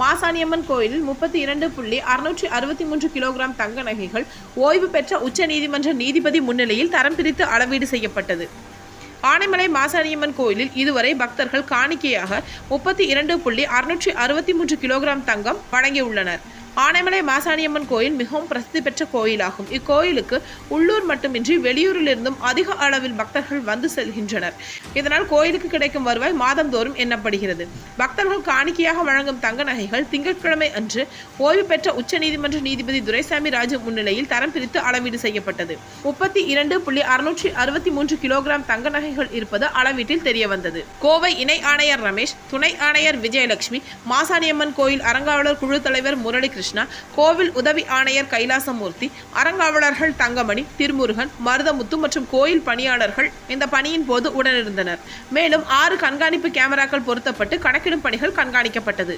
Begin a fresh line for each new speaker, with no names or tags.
மாசாணியம்மன் கோயிலில் முப்பத்தி இரண்டு புள்ளி அறுநூற்றி அறுபத்தி மூன்று கிலோகிராம் தங்க நகைகள் ஓய்வு பெற்ற உச்சநீதிமன்ற நீதிபதி முன்னிலையில் தரம் பிரித்து அளவீடு செய்யப்பட்டது. ஆனைமலை மாசாணியம்மன் கோயிலில் இதுவரை பக்தர்கள் காணிக்கையாக முப்பத்தி இரண்டு புள்ளி அறுநூற்றி அறுபத்தி மூன்று கிலோகிராம் தங்கம் வழங்கியுள்ளனர். ஆனைமலை மாசாணியம்மன் கோயில் மிகவும் பிரசித்தி பெற்ற கோயிலாகும். இக்கோயிலுக்கு உள்ளூர் மட்டுமின்றி வெளியூரிலிருந்தும் அதிக அளவில் பக்தர்கள் வந்து செல்கின்றனர். இதனால் கோயிலுக்கு கிடைக்கும் வருவாய் மாதந்தோறும் எண்ணப்படுகிறது. பக்தர்கள் காணிக்கையாக வழங்கும் தங்க நகைகள் திங்கட்கிழமை அன்று ஓய்வு பெற்ற உச்சநீதிமன்ற நீதிபதி துரைசாமி ராஜு முன்னிலையில் தரம் பிரித்து அளவீடு செய்யப்பட்டது. முப்பத்தி இரண்டு புள்ளி அறுநூற்றி அறுபத்தி மூன்று கிலோகிராம் தங்க நகைகள் இருப்பது அளவீட்டில் தெரிய வந்தது கோவை இணை ஆணையர் ரமேஷ் துணை ஆணையர் விஜயலட்சுமி மாசாணியம்மன் கோயில் அறங்காவலர் குழு தலைவர் முரளி கிருஷ்ணா கோவில் உதவி ஆணையர் கைலாசமூர்த்தி அறங்காவலர்கள் தங்கமணி திருமுருகன் மருதமுத்து மற்றும் கோயில் பணியாளர்கள் இந்த பணியின் போது உடனிருந்தனர். மேலும் ஆறு கண்காணிப்பு கேமராக்கள் பொருத்தப்பட்டு கணக்கிடும் பணிகள் கண்காணிக்கப்பட்டது.